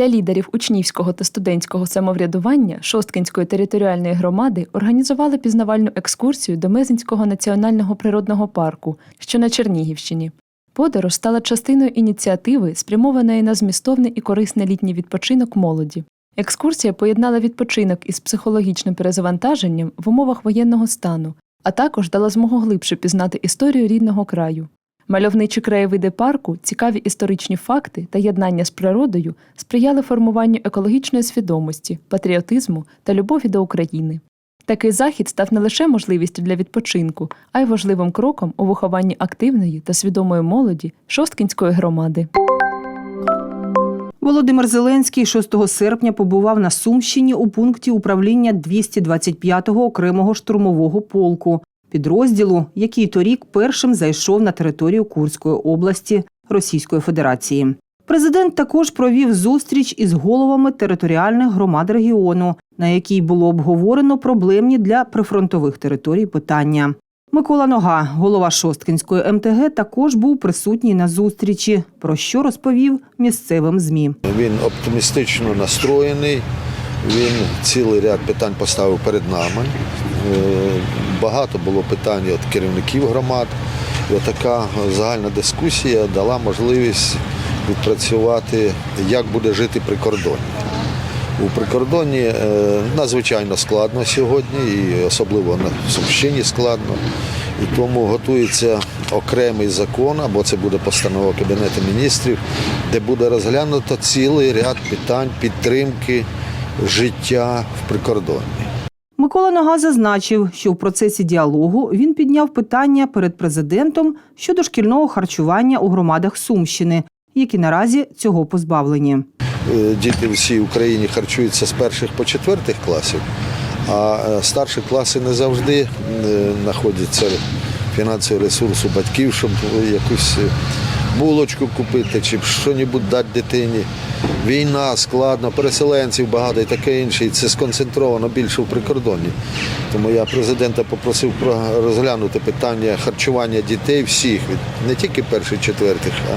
Для лідерів учнівського та студентського самоврядування Шосткинської територіальної громади організували пізнавальну екскурсію до Мезенського національного природного парку, що на Чернігівщині. Подорож стала частиною ініціативи, спрямованої на змістовний і корисний літній відпочинок молоді. Екскурсія поєднала відпочинок із психологічним перезавантаженням в умовах воєнного стану, а також дала змогу глибше пізнати історію рідного краю. Мальовничі краєвиди парку, цікаві історичні факти та єднання з природою сприяли формуванню екологічної свідомості, патріотизму та любові до України. Такий захід став не лише можливістю для відпочинку, а й важливим кроком у вихованні активної та свідомої молоді Шосткінської громади. Володимир Зеленський 6 серпня побував на Сумщині у пункті управління 225-го окремого штурмового полку, підрозділу, який торік першим зайшов на територію Курської області Російської Федерації. Президент також провів зустріч із головами територіальних громад регіону, на якій було обговорено проблемні для прифронтових територій питання. Микола Нога, голова Шосткінської МТГ, також був присутній на зустрічі, про що розповів місцевим змі. Він оптимістично настроєний. Він цілий ряд питань поставив перед нами. Багато було питань від керівників громад. І така загальна дискусія дала можливість відпрацювати, як буде жити прикордоння. У прикордонні е, надзвичайно складно сьогодні, і особливо на Сумщині складно. І тому готується окремий закон, або це буде постанова Кабінету міністрів, де буде розглянуто цілий ряд питань підтримки життя в прикордонні. Микола Нога зазначив, що в процесі діалогу він підняв питання перед президентом щодо шкільного харчування у громадах Сумщини, які наразі цього позбавлені. Е, Діти в Україні харчуються з перших по четвертих класів, а е, старші класи не завжди е, знаходяться фінансовий ресурс у батьків, щоб якусь булочку купити чи щось дати дитині. Війна складно, переселенців багато і таке інше. І це сконцентровано більше в прикордонні. Тому я президента попросив про- розглянути питання харчування дітей всіх, від не тільки перших, четвертих, а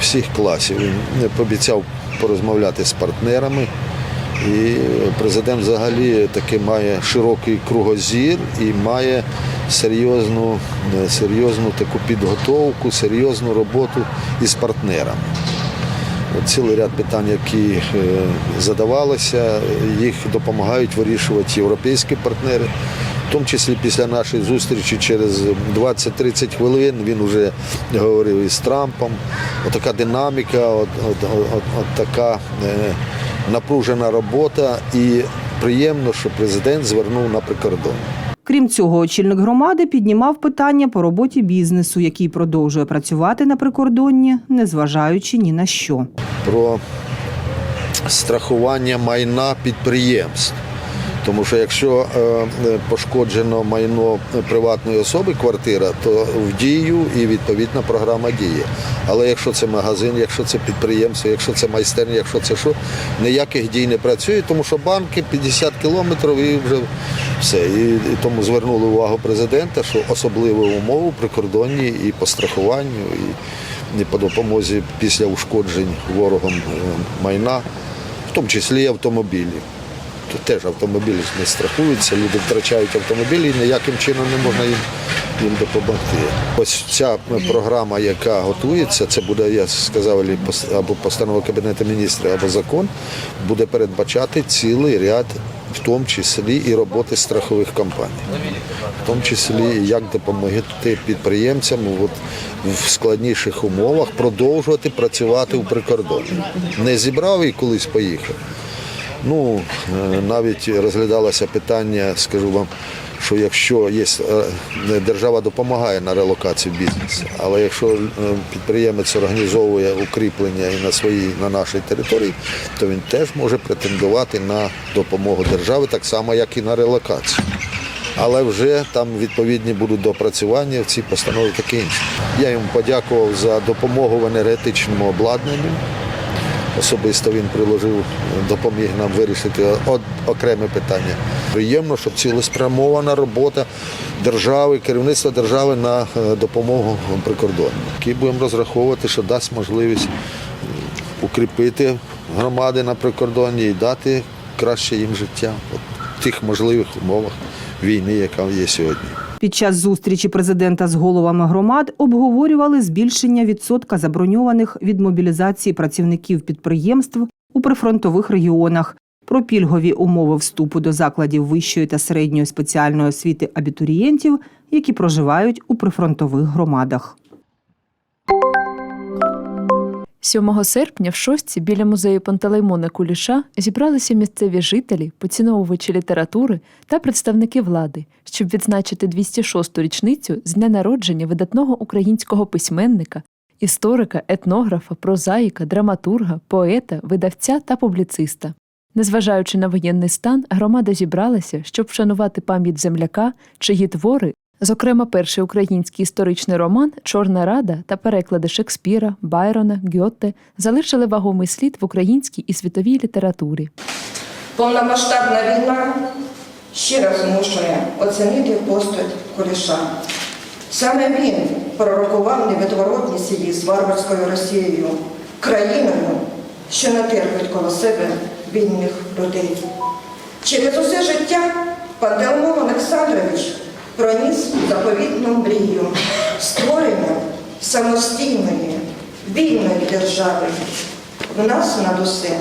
всіх класів. Він пообіцяв порозмовляти з партнерами. І президент взагалі таки має широкий кругозір і має серйозну, е, серйозну таку підготовку, серйозну роботу із партнерами. Цілий ряд питань, які е, задавалися, їх допомагають вирішувати європейські партнери. В тому числі після нашої зустрічі через 20-30 хвилин він вже говорив із Трампом. Отака динаміка, от, от, от, от така е, напружена робота. І приємно, що президент звернув на прикордон. Крім цього, очільник громади піднімав питання по роботі бізнесу, який продовжує працювати на прикордонні, незважаючи ні на що. про страхування майна підприємств. Тому що якщо е, е, пошкоджено майно приватної особи, квартира, то в дію і відповідна програма діє. Але якщо це магазин, якщо це підприємство, якщо це майстерня, якщо це що, ніяких дій не працює, тому що банки 50 кілометрів і вже все. І, і тому звернули увагу президента, що особливі умови прикордонні і по страхуванню, і, і по допомозі після ушкоджень ворогом е, майна, в тому числі і автомобілів. Тут теж автомобілі не страхуються, люди втрачають автомобілі і ніяким чином не можна їм, їм допомогти. Ось ця програма, яка готується, це буде, я сказав, або пос- постанова Кабінету міністрів, або закон, буде передбачати цілий ряд, в тому числі і роботи страхових компаній. В тому числі як допомогти підприємцям от, в складніших умовах продовжувати працювати у прикордонні. Не зібрав і колись поїхав. Ну, е, навіть розглядалося питання, скажу вам, що якщо є е, держава допомагає на релокацію бізнесу, але якщо е, підприємець організовує укріплення і на своїй на нашій території, то він теж може претендувати на допомогу держави, так само, як і на релокацію. Але вже там відповідні будуть допрацювання в цій постанові таке інше. Я йому подякував за допомогу в енергетичному обладнанні. Особисто він приложив, допоміг нам вирішити окреме питання. Приємно, щоб цілеспрямована робота держави, керівництва держави на е, допомогу прикордонникам. І будемо розраховувати, що дасть можливість укріпити громади на прикордонні і дати краще їм життя в тих можливих умовах війни, яка є сьогодні. Під час зустрічі президента з головами громад обговорювали збільшення відсотка заброньованих від мобілізації працівників підприємств у прифронтових регіонах, про пільгові умови вступу до закладів вищої та середньої спеціальної освіти абітурієнтів, які проживають у прифронтових громадах. 7 серпня в Шостці біля музею Пантелеймона Куліша зібралися місцеві жителі, поціновувачі літератури та представники влади, щоб відзначити 206-ту річницю з дня народження видатного українського письменника, історика, етнографа, прозаїка, драматурга, поета, видавця та публіциста. Незважаючи на воєнний стан, громада зібралася, щоб вшанувати пам'ять земляка, чиї твори Зокрема, перший український історичний роман Чорна Рада та переклади Шекспіра, Байрона, Гьотте залишили вагомий слід в українській і світовій літературі. Повномасштабна війна ще раз змушує оцінити постать Куліша. Саме він пророкував невідворотність її з варварською Росією, країною, що не терпить коло себе вільних людей. Через усе життя Пантелеймон Олександрович проніс заповітну мрію створення самостійної, вільної держави. В нас над усе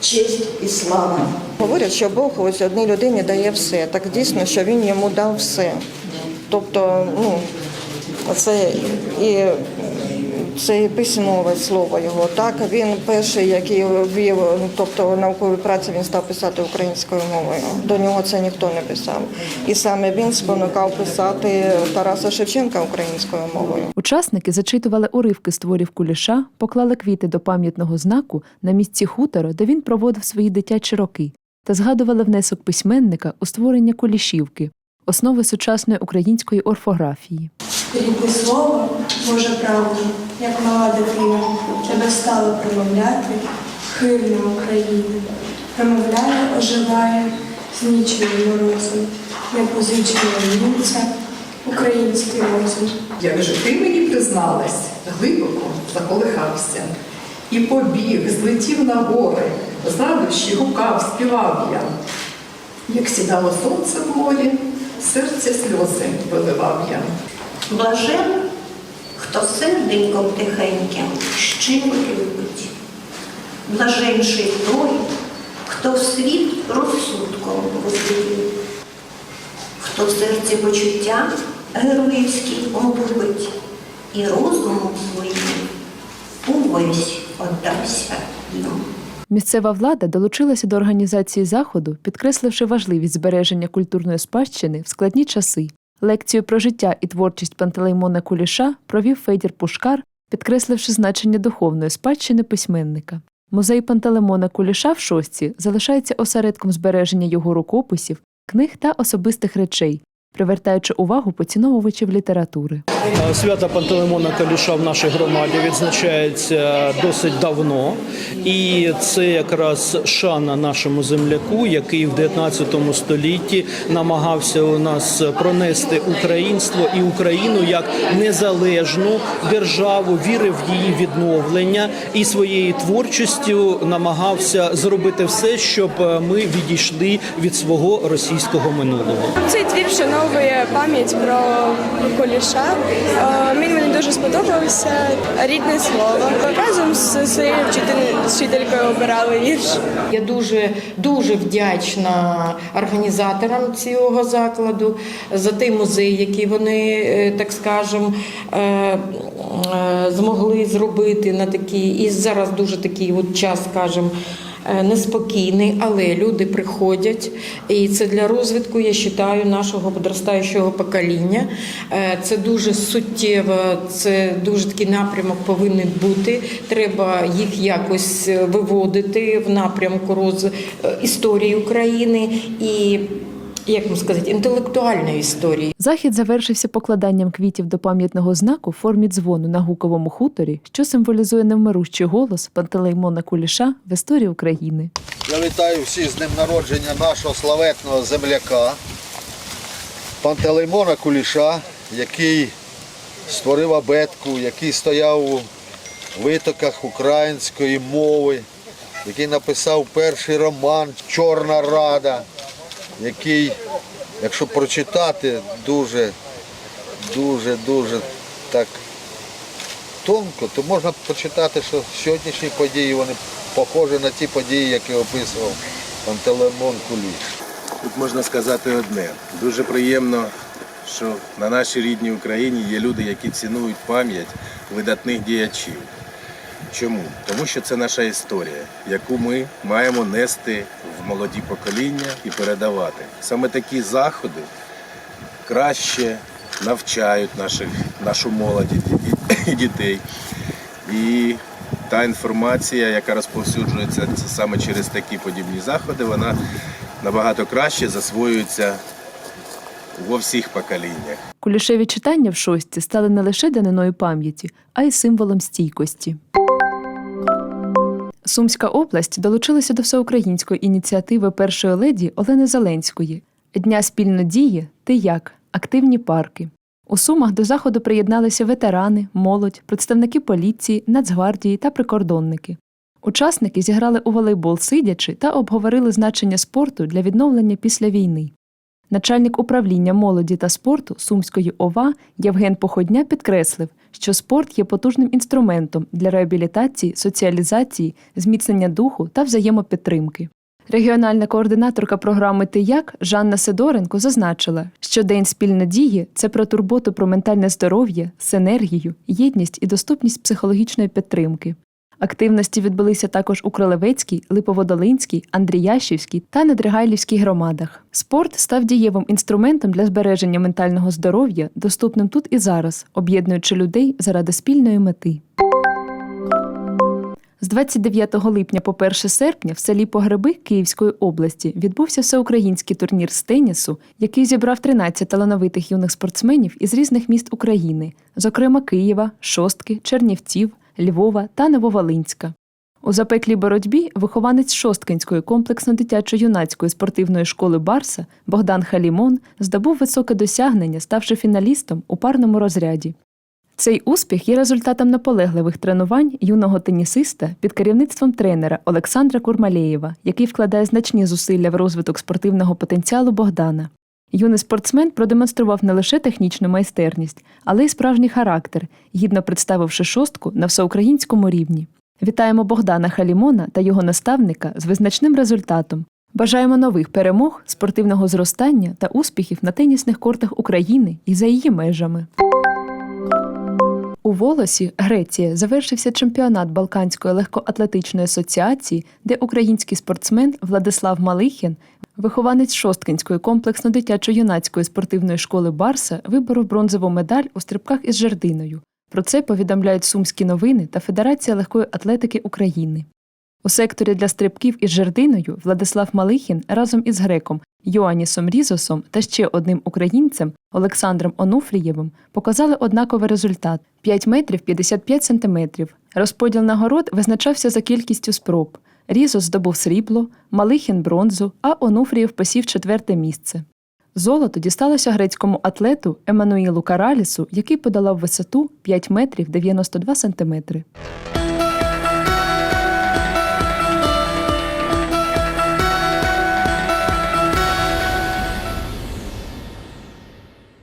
честь і слава. Говорять, що Бог ось одній людині дає все. Так дійсно, що він йому дав все. Тобто, ну, це і це письмове слово його. Так він перший, який ввів, ну, тобто наукові праці, він став писати українською мовою. До нього це ніхто не писав. І саме він спонукав писати Тараса Шевченка українською мовою. Учасники зачитували уривки з творів Куліша, поклали квіти до пам'ятного знаку на місці хутора, де він проводив свої дитячі роки, та згадували внесок письменника у створення Кулішівки, основи сучасної української орфографії. Рідне слово, Боже правду, як мала дитина, тебе стало промовляти, хирна України. Промовляє, оживає, знічує морозом, не позичує німця, український розум. Як же ти мені призналась, глибоко заколихався. І побіг, злетів на гори, з радощі гукав, співав я. Як сідало сонце в морі, серця сльози виливав я. Блажен, хто серденьком тихеньким щиро любить. Блаженший той, хто в світ розсудком воздіє, хто в серці почуття героївські обубить і розумом своїм увесь отдався їм. Місцева влада долучилася до організації заходу, підкресливши важливість збереження культурної спадщини в складні часи. Лекцію про життя і творчість Пантелеймона Куліша провів Федір Пушкар, підкресливши значення духовної спадщини письменника. Музей Пантелеймона Куліша в Шостці залишається осередком збереження його рукописів, книг та особистих речей, привертаючи увагу поціновувачів літератури. Свято Пантелеймона Каліша в нашій громаді відзначається досить давно, і це якраз шана нашому земляку, який в 19 столітті намагався у нас пронести українство і Україну як незалежну державу, вірив в її відновлення і своєю творчістю намагався зробити все, щоб ми відійшли від свого російського минулого. Цей твір вшановує пам'ять про Куліша. Е, Він мені дуже сподобався. Рідне слово. Разом з своєю вчитель- вчителькою обирали вірш. Я дуже дуже вдячна організаторам цього закладу за той музей, який вони, е, так скажем, е, змогли зробити на такий. І зараз дуже такий от час, скажем. Е, Неспокійний, але люди приходять, і це для розвитку, я вважаю, нашого подростаючого покоління. Е, Це дуже суттєво, це дуже такий напрямок повинен бути. Треба їх якось е, виводити в напрямку роз... історії України і, як вам сказати, інтелектуальної історії. Захід завершився покладанням квітів до пам'ятного знаку в формі дзвону на гуковому хуторі, що символізує невмирущий голос Пантелеймона Куліша в історії України. Я вітаю всіх з днем народження нашого славетного земляка Пантелеймона Куліша, який створив абетку, який стояв у витоках української мови, який написав перший роман Чорна Рада, який, якщо прочитати, дуже, дуже, дуже так тонко, то можна почитати, що сьогоднішні події вони похожі на ті події, які описував Пантелеймон Куліш. Тут можна сказати одне. Дуже приємно, що на нашій рідній Україні є люди, які цінують пам'ять видатних діячів. Чому? Тому що це наша історія, яку ми маємо нести в молоді покоління і передавати. Саме такі заходи краще навчають наших, нашу молодь і- дітей. І та інформація, яка розповсюджується саме через такі подібні заходи, вона набагато краще засвоюється во всіх поколіннях. Кулішеві читання в шостці стали не лише даниною пам'яті, а й символом стійкості. Сумська область долучилася до всеукраїнської ініціативи першої леді Олени Зеленської Дня спільно дії Ти як активні парки. У Сумах до заходу приєдналися ветерани, молодь, представники поліції, Нацгвардії та прикордонники. Учасники зіграли у волейбол сидячи та обговорили значення спорту для відновлення після війни. Начальник управління молоді та спорту Сумської ОВА Євген Походня підкреслив, що спорт є потужним інструментом для реабілітації, соціалізації, зміцнення духу та взаємопідтримки. Регіональна координаторка програми «Ти як» Жанна Сидоренко зазначила, що День спільно дії це про турботу про ментальне здоров'я, синергію, єдність і доступність психологічної підтримки. Активності відбулися також у Кролевецькій, Липоводолинській, Андріящівській та Недригайлівській громадах. Спорт став дієвим інструментом для збереження ментального здоров'я, доступним тут і зараз, об'єднуючи людей заради спільної мети. З 29 липня по 1 серпня в селі Погреби Київської області відбувся всеукраїнський турнір з тенісу, який зібрав 13 талановитих юних спортсменів із різних міст України, зокрема Києва, Шостки, Чернівців, Львова та Нововолинська. У запеклій боротьбі вихованець Шосткинської комплексно-дитячо-юнацької спортивної школи Барса Богдан Халімон здобув високе досягнення, ставши фіналістом у парному розряді. Цей успіх є результатом наполегливих тренувань юного тенісиста під керівництвом тренера Олександра Курмалєєва, який вкладає значні зусилля в розвиток спортивного потенціалу Богдана. Юний спортсмен продемонстрував не лише технічну майстерність, але й справжній характер, гідно представивши шостку на всеукраїнському рівні. Вітаємо Богдана Халімона та його наставника з визначним результатом. Бажаємо нових перемог, спортивного зростання та успіхів на тенісних кортах України і за її межами. У Волосі, Греція, завершився чемпіонат Балканської легкоатлетичної асоціації, де український спортсмен Владислав Малихін, вихованець Шосткинської комплексно-дитячо-юнацької спортивної школи Барса, виборов бронзову медаль у стрибках із жердиною. Про це повідомляють Сумські новини та Федерація легкої атлетики України. У секторі для стрибків із жердиною Владислав Малихін разом із греком Йоанісом Різосом та ще одним українцем Олександром Онуфрієвим показали однаковий результат 5 метрів 55 сантиметрів. Розподіл нагород визначався за кількістю спроб. Різос здобув срібло, Малихін бронзу, а Онуфрієв посів четверте місце. Золото дісталося грецькому атлету Еммануїлу Каралісу, який подолав висоту 5 метрів 92 сантиметри.